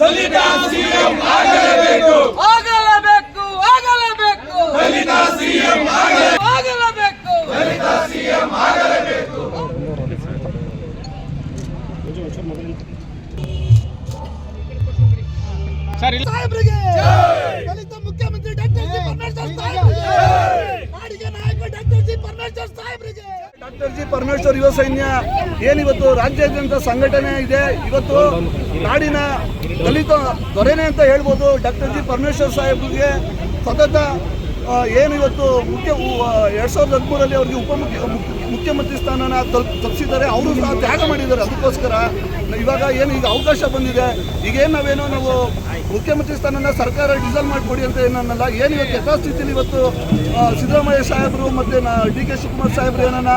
ದಲಿತ CM ಆಗಲೇಬೇಕು. ಆಗಲೇಬೇಕು ಆಗಲೇಬೇಕು. ದಲಿತ ಸಿಎಂ ಆಗಲೇಬೇಕು. ದಲಿತ ಸಿಎಂ ಆಗಲೇಬೇಕು. ಸಾಹೇಬ್ರಿಗೆ ದಲಿತ ಮುಖ್ಯಮಂತ್ರಿ ಡಾಕ್ಟರ್ ಜಿ ಪರಮೇಶ್ವರ್ ಸಾಹೇಬ್ರಿಗೆ. ನಾಡಿಗೆ ನಾಯಕ ಡಾಕ್ಟರ್ ಜಿ ಪರಮೇಶ್ವರ್ ಸಾಹೇಬ್ರಿಗೆ. ಡಾಕ್ಟರ್ ಜಿ ಪರಮೇಶ್ವರ್ ಯುವ ಸೈನ್ಯ, ಏನಿವತ್ತು ರಾಜ್ಯಾದ್ಯಂತ ಸಂಘಟನೆ ಇದೆ, ಇವತ್ತು ನಾಡಿನ ದಲಿತ ದೊರೆನೆ ಅಂತ ಹೇಳ್ಬೋದು. ಡಾಕ್ಟರ್ ಜಿ ಪರಮೇಶ್ವರ್ ಸಾಹೇಬ್ಗೆ ಸತತ ಏನು ಏನಿವತ್ತು ಮುಖ್ಯ ಎರಡು ಸಾವಿರದ ಹದಿಮೂರಲ್ಲಿ ಅವ್ರಿಗೆ ಉಪಮುಖ್ಯ ಮುಖ್ಯಮಂತ್ರಿ ಸ್ಥಾನನ ತಲುಪಿಸಿದ್ದಾರೆ. ಅವರು ಸಹ ತ್ಯಾಗ ಮಾಡಿದ್ದಾರೆ. ಅದಕ್ಕೋಸ್ಕರ ಇವಾಗ ಏನು ಈಗ ಅವಕಾಶ ಬಂದಿದೆ. ಈಗೇನು ನಾವೇನೋ ನಾವು ಮುಖ್ಯಮಂತ್ರಿ ಸ್ಥಾನನ ಸರ್ಕಾರ ಡಿಸಲ್ವ್ ಮಾಡಿಕೊಡಿ ಅಂತ ಏನನ್ನಲ್ಲ. ಏನು ಇವತ್ತು ಯಥಾಸ್ಥಿತಿಯಲ್ಲಿ ಇವತ್ತು ಸಿದ್ದರಾಮಯ್ಯ ಸಾಹೇಬರು ಮತ್ತು ಡಿ ಕೆ ಶಿವಕುಮಾರ್ ಸಾಹೇಬರು ಏನನ್ನ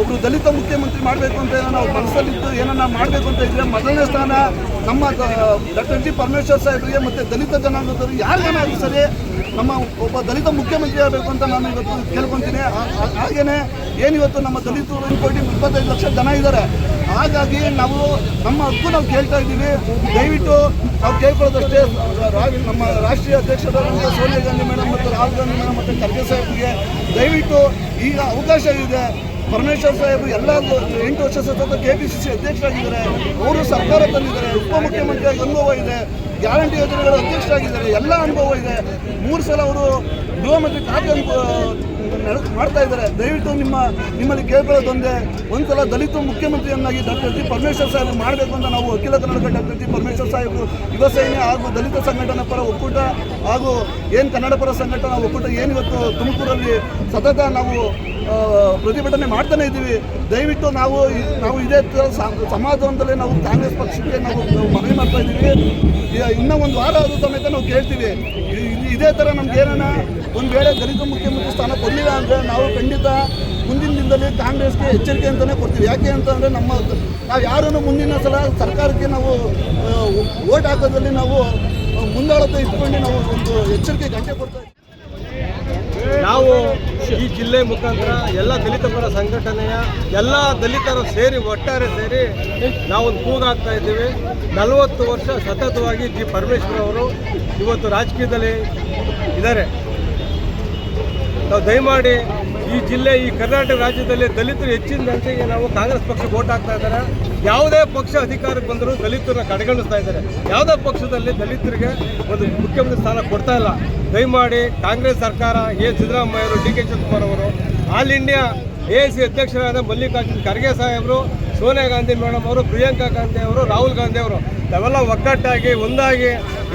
ಒಬ್ಬರು ದಲಿತ ಮುಖ್ಯಮಂತ್ರಿ ಮಾಡಬೇಕು ಅಂತ ಏನೋ ನಾವು ಮನಸ್ಸಲ್ಲಿದ್ದು ಏನನ್ನ ಮಾಡಬೇಕು ಅಂತ ಇದ್ರೆ ಮೊದಲನೇ ಸ್ಥಾನ ನಮ್ಮ ಡಾಕ್ಟರ್ ಜಿ ಪರಮೇಶ್ವರ್ ಸಾಹೇಬರಿಗೆ ಮತ್ತು ದಲಿತ ಜನಾಂಗದವರು ಯಾರಿಗಾದ್ರೂ ಸರಿ ನಮ್ಮ ಒಬ್ಬ ದಲಿತ ಮುಖ್ಯಮಂತ್ರಿ ಆಗಬೇಕು ಅಂತ ನಾನು ಇವತ್ತು ಕೇಳ್ಕೊತೀನಿ. ಹಾಗೇನೆ ಏನಿವತ್ತು ನಮ್ಮ ದಲಿತರು ಕೋಟಿ ಇಪ್ಪತ್ತೈದು ಲಕ್ಷ ಜನ ಇದ್ದಾರೆ. ಹಾಗಾಗಿ ನಾವು ನಮ್ಮ ಹಕ್ಕು ನಾವು ಕೇಳ್ತಾ ಇದ್ದೀವಿ. ದಯವಿಟ್ಟು ನಾವು ಕೇಳ್ಕೊಳ್ಳೋದಷ್ಟೇ ನಮ್ಮ ರಾಷ್ಟ್ರೀಯ ಅಧ್ಯಕ್ಷರಾದಂಥ ಸೋನಿಯಾ ಗಾಂಧಿ ಮೇಡಮ್ ಮತ್ತು ರಾಹುಲ್ ಗಾಂಧಿ ಮೇಡಮ್ ಮತ್ತು ಖರ್ಗೆ ಸಾಹೇಬ್ಗೆ ದಯವಿಟ್ಟು ಈಗ ಅವಕಾಶ ಇದೆ. ಪರಮೇಶ್ವರ್ ಸಾಹೇಬರು ಎಲ್ಲ ಎಂಟು ವರ್ಷ ಸತತ ಕೆ ಪಿ ಸಿ ಸಿ ಅಧ್ಯಕ್ಷರಾಗಿದ್ದಾರೆ. ಅವರು ಸರ್ಕಾರ ತಂದಿದ್ದಾರೆ. ಉಪಮುಖ್ಯಮಂತ್ರಿಯಾಗಿ ಅನುಭವ ಇದೆ. ಗ್ಯಾರಂಟಿ ಯೋಜನೆಗಳ ಅಧ್ಯಕ್ಷರಾಗಿದ್ದಾರೆ. ಎಲ್ಲ ಅನುಭವ ಇದೆ. ಮೂರು ಸಲ ಅವರು ಗೃಹ ಮಂತ್ರಿ ಖಾತೆ ಅನುಭವ ಮಾಡ್ತಾ ಇದ್ದಾರೆ. ದಯವಿಟ್ಟು ನಿಮ್ಮ, ನಿಮ್ಮಲ್ಲಿ ಕೇಳ್ಕೊಳ್ಳೋದೊಂದೇ ಒಂದ್ಸಲ ದಲಿತ ಮುಖ್ಯಮಂತ್ರಿಯನ್ನಾಗಿ ಡಾಕ್ಟರ್ ಜಿ ಪರಮೇಶ್ವರ್ ಸಾಹೇಬ್ ಮಾಡಬೇಕು ಅಂತ ನಾವು ಅಖಿಲ ಕನ್ನಡ ಡಾಕ್ಟರ್ ಜಿ ಪರಮೇಶ್ವರ್ ಸಾಹೇಬರು ಯುವ ಸೇನೆ ಹಾಗೂ ದಲಿತ ಸಂಘಟನೆ ಪರ ಒಕ್ಕೂಟ ಹಾಗೂ ಏನು ಕನ್ನಡ ಪರ ಸಂಘಟನಾ ಒಕ್ಕೂಟ ಏನಿವತ್ತು ತುಮಕೂರಲ್ಲಿ ಸತತ ನಾವು ಪ್ರತಿಭಟನೆ ಮಾಡ್ತಾನೆ ಇದ್ದೀವಿ. ದಯವಿಟ್ಟು ನಾವು ನಾವು ಇದೇ ಥರ ನಾವು ಕಾಂಗ್ರೆಸ್ ಪಕ್ಷಕ್ಕೆ ನಾವು ನಾವು ಮನವಿ ಮಾಡ್ತಾ ಇದ್ದೀವಿ. ಇನ್ನೂ ಒಂದು ವಾರ ಆದ ಸಮೇತ ನಾವು ಕೇಳ್ತೀವಿ. ಇದೇ ಥರ ನಮ್ಗೆ ಏನಾನ ಒಂದು ವೇಳೆ ದಲಿತ ಮುಖ್ಯಮಂತ್ರಿ ಸ್ಥಾನ ಕೊಡಲಿಲ್ಲ ಅಂದರೆ ನಾವು ಖಂಡಿತ ಮುಂದಿನ ದಿನದಲ್ಲಿ ಕಾಂಗ್ರೆಸ್ಗೆ ಎಚ್ಚರಿಕೆ ಅಂತಲೇ ಕೊಡ್ತೀವಿ. ಯಾಕೆ ಅಂತಂದರೆ ನಮ್ಮ ನಾವು ಯಾರನ್ನು ಮುಂದಿನ ಸಲ ಸರ್ಕಾರಕ್ಕೆ ನಾವು ಓಟ್ ಹಾಕೋದ್ರಲ್ಲಿ ನಾವು ಮುಂದಾಳತ್ತ ಮುಂದಾಳತೆ ಇಟ್ಕೊಂಡು ನಾವು ಒಂದು ಎಚ್ಚರಿಕೆ ಗಂಟೆ ಕೊಡ್ತಾ ನಾವು ಈ ಜಿಲ್ಲೆ ಮುಖಾಂತರ ಎಲ್ಲ ದಲಿತ ಪರ ಸಂಘಟನೆಯ ಎಲ್ಲ ದಲಿತರು ಸೇರಿ, ಒಟ್ಟಾರೆ ಸೇರಿ ನಾವೊಂದು ಕೂಗಾಗ್ತಾ ಇದ್ದೀವಿ. ನಲವತ್ತು ವರ್ಷ ಸತತವಾಗಿ ಜಿ ಪರಮೇಶ್ವರ್ ಅವರು ಇವತ್ತು ರಾಜಕೀಯದಲ್ಲಿ ಇದ್ದಾರೆ. ನಾವು ದಯಮಾಡಿ ಈ ಜಿಲ್ಲೆ, ಈ ಕರ್ನಾಟಕ ರಾಜ್ಯದಲ್ಲಿ ದಲಿತರು ಹೆಚ್ಚಿನ ಸಂಖ್ಯೆಗೆ ನಾವು ಕಾಂಗ್ರೆಸ್ ಪಕ್ಷಕ್ಕೆ ಓಟ್ ಹಾಕ್ತಾ ಇದ್ದಾರೆ. ಯಾವುದೇ ಪಕ್ಷ ಅಧಿಕಾರಕ್ಕೆ ಬಂದರೂ ದಲಿತರನ್ನ ಕಡೆಗಣಿಸ್ತಾ ಇದ್ದಾರೆ. ಯಾವುದೇ ಪಕ್ಷದಲ್ಲಿ ದಲಿತರಿಗೆ ಒಂದು ಮುಖ್ಯಮಂತ್ರಿ ಸ್ಥಾನ ಕೊಡ್ತಾ ಇಲ್ಲ. ದಯಮಾಡಿ ಕಾಂಗ್ರೆಸ್ ಸರ್ಕಾರ, ಎ. ಸಿದ್ದರಾಮಯ್ಯ ಡಿ. ಕೆ. ಶಿವಕುಮಾರ್ ಅವರು, ಆಲ್ ಇಂಡಿಯಾ ಎ. ಸಿ. ಅಧ್ಯಕ್ಷರಾದ ಮಲ್ಲಿಕಾರ್ಜುನ್ ಖರ್ಗೆ ಸಾಹೇಬರು ಸೋನಿಯಾ ಗಾಂಧಿ ಮೇಡಮ್ ಅವರು, ಪ್ರಿಯಾಂಕಾ ಗಾಂಧಿ ಅವರು, ರಾಹುಲ್ ಗಾಂಧಿ ಅವರು, ನಾವೆಲ್ಲ ಒಗ್ಗಟ್ಟಾಗಿ, ಒಂದಾಗಿ,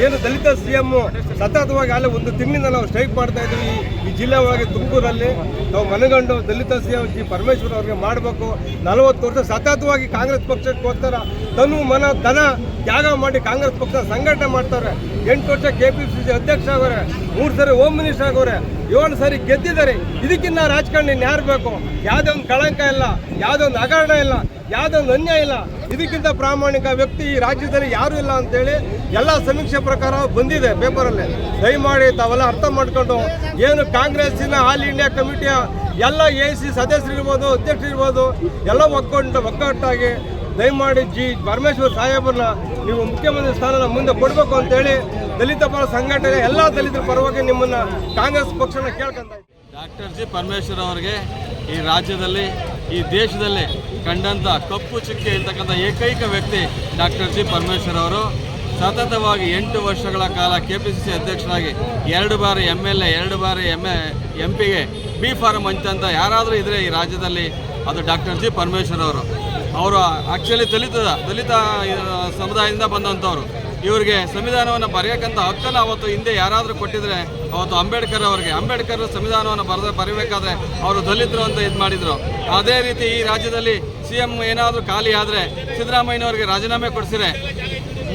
ಏನು ದಲಿತ ಸಿ ಎಂ ಸತತವಾಗಿ ಅಲ್ಲೇ ಒಂದು ತಿಂಗಳಿಂದ ನಾವು ಸ್ಟ್ರೈಕ್ ಮಾಡ್ತಾ ಇದ್ದೀವಿ. ಈ- ಜಿಲ್ಲೆ ಒಳಗೆ ತುಮಕೂರಲ್ಲಿ ನಾವು ಮನಗಂಡು Dalit C M G Parameshwar ಅವ್ರಿಗೆ ಮಾಡಬೇಕು. ನಲವತ್ತು ವರ್ಷ ಸತತವಾಗಿ ಕಾಂಗ್ರೆಸ್ ಪಕ್ಷಕ್ಕೋಸ್ಕರ ತನು ಮನ, ಧನ ತ್ಯಾಗ ಮಾಡಿ ಕಾಂಗ್ರೆಸ್ ಪಕ್ಷ ಸಂಘಟನೆ ಮಾಡ್ತಾರೆ. ಎಂಟು ವರ್ಷ ಕೆ ಪಿ ಸಿ ಸಿ ಅಧ್ಯಕ್ಷ ಆಗೋರೆ ಮೂರು ಸರಿ ಹೋಮ್ ಮಿನಿಸ್ಟರ್ ಆಗವ್ರೆ. ಏಳು ಸರಿ ಗೆದ್ದಿದ್ದಾರೆ. ಇದಕ್ಕಿನ್ನ ರಾಜಕಾರಣ ಯಾರು ಬೇಕು? ಯಾವುದೇ ಒಂದು ಕಳಂಕ ಇಲ್ಲ, ಯಾವುದೇ ಒಂದು ಹಗರಣ ಇಲ್ಲ, ಯಾವುದೇ ಒಂದು ಅನ್ಯಾಯ ಇಲ್ಲ. ಇದಕ್ಕಿಂತ ಪ್ರಾಮಾಣಿಕ ವ್ಯಕ್ತಿ ಈ ರಾಜ್ಯದಲ್ಲಿ ಯಾರೂ ಇಲ್ಲ ಅಂತೇಳಿ ಎಲ್ಲ ಸಮೀಕ್ಷೆ ಪ್ರಕಾರ ಬಂದಿದೆ ಪೇಪರಲ್ಲಿ. ದಯಮಾಡಿ ತಾವೆಲ್ಲ ಅರ್ಥ ಮಾಡಿಕೊಂಡು ಏನು ಕಾಂಗ್ರೆಸ್ಸಿನ ಆಲ್ ಇಂಡಿಯಾ ಕಮಿಟಿಯ ಎಲ್ಲ ಎ ಸಿ ಸದಸ್ಯರಿರ್ಬೋದು, ಅಧ್ಯಕ್ಷರಿರ್ಬೋದು, ಎಲ್ಲ ಒಗ್ಗಟ್ಟು ಒಗ್ಗಟ್ಟಾಗಿ ದಯಮಾಡಿ ಜಿ. ಪರಮೇಶ್ವರ್ ಸಾಹೇಬರನ್ನ ನೀವು ಮುಖ್ಯಮಂತ್ರಿ ಸ್ಥಾನನ ಮುಂದೆ ಕೊಡಬೇಕು ಅಂತೇಳಿ ದಲಿತ ಪರ ಸಂಘಟನೆ ಎಲ್ಲ ದಲಿತರ ಪರವಾಗಿ ನಿಮ್ಮನ್ನ ಕಾಂಗ್ರೆಸ್ ಪಕ್ಷನ ಕೇಳ್ಕೊಂತ. ಡಾಕ್ಟರ್ ಜಿ ಪರಮೇಶ್ವರ್ ಅವರಿಗೆ ಈ ರಾಜ್ಯದಲ್ಲಿ, ಈ ದೇಶದಲ್ಲಿ ಕಂಡಂಥ ಕಪ್ಪು ಚುಕ್ಕೆ ಇರ್ತಕ್ಕಂಥ ಏಕೈಕ ವ್ಯಕ್ತಿ ಡಾಕ್ಟರ್ ಜಿ ಪರಮೇಶ್ವರ್ ಅವರು. ಸತತವಾಗಿ ಎಂಟು ವರ್ಷಗಳ ಕಾಲ ಕೆ ಪಿ ಸಿ ಸಿ ಅಧ್ಯಕ್ಷರಾಗಿ, ಎರಡು ಬಾರಿ ಎಂ ಎಲ್ ಎ ಎರಡು ಬಾರಿ ಎಂ ಎ ಎಂ ಪಿಗೆ ಬಿ ಫಾರಂ ಹಂಚಂತ ಯಾರಾದರೂ ಇದ್ದರೆ ಈ ರಾಜ್ಯದಲ್ಲಿ ಅದು ಡಾಕ್ಟರ್ ಜಿ ಪರಮೇಶ್ವರ್ ಅವರು. ಅವರು ಆ್ಯಕ್ಚುಲಿ ದಲಿತ ದಲಿತ ಸಮುದಾಯದಿಂದ ಬಂದಂಥವ್ರು. ಇವರಿಗೆ ಸಂವಿಧಾನವನ್ನು ಬರೆಯಕ್ಕಂಥ ಹಕ್ಕನ್ನು ಅವತ್ತು ಹಿಂದೆ ಯಾರಾದರೂ ಕೊಟ್ಟಿದ್ರೆ, ಅವತ್ತು ಅಂಬೇಡ್ಕರ್ ಅವರಿಗೆ, ಅಂಬೇಡ್ಕರ್ ಸಂವಿಧಾನವನ್ನು ಬರೆದ, ಬರೀಬೇಕಾದ್ರೆ ಅವರು ದಲಿತರು ಅಂತ ಇದು ಮಾಡಿದರು. ಅದೇ ರೀತಿ ಈ ರಾಜ್ಯದಲ್ಲಿ ಸಿ ಎಂ ಏನಾದರೂ ಖಾಲಿ ಆದರೆ ಸಿದ್ದರಾಮಯ್ಯನವರಿಗೆ ರಾಜೀನಾಮೆ ಕೊಡಿಸಿದ್ರೆ,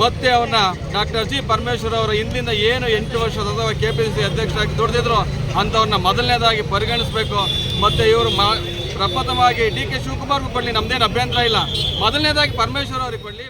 ಮತ್ತೆ ಅವ್ರನ್ನ ಡಾಕ್ಟರ್ ಜಿ ಪರಮೇಶ್ವರ್ ಅವರು ಹಿಂದಿನ ಏನು ಎಂಟು ವರ್ಷದ ಅಥವಾ ಕೆ ಪಿ ಸಿ ಅಧ್ಯಕ್ಷರಾಗಿ ದುಡಿದಿದ್ರು ಅಂಥವ್ರನ್ನ ಮೊದಲನೇದಾಗಿ ಪರಿಗಣಿಸಬೇಕು. ಮತ್ತು ಇವರು ಮ, ಪ್ರಪ್ರಥಮವಾಗಿ ಡಿ ಕೆ ಶಿವಕುಮಾರ್ಗೂ ಕೊಡಲಿ ನಮ್ಮದೇನು ಅಭ್ಯಂತರ ಇಲ್ಲ. ಮೊದಲನೇದಾಗಿ ಪರಮೇಶ್ವರ್ ಅವ್ರಿಗೆ ಕೊಡಲಿ.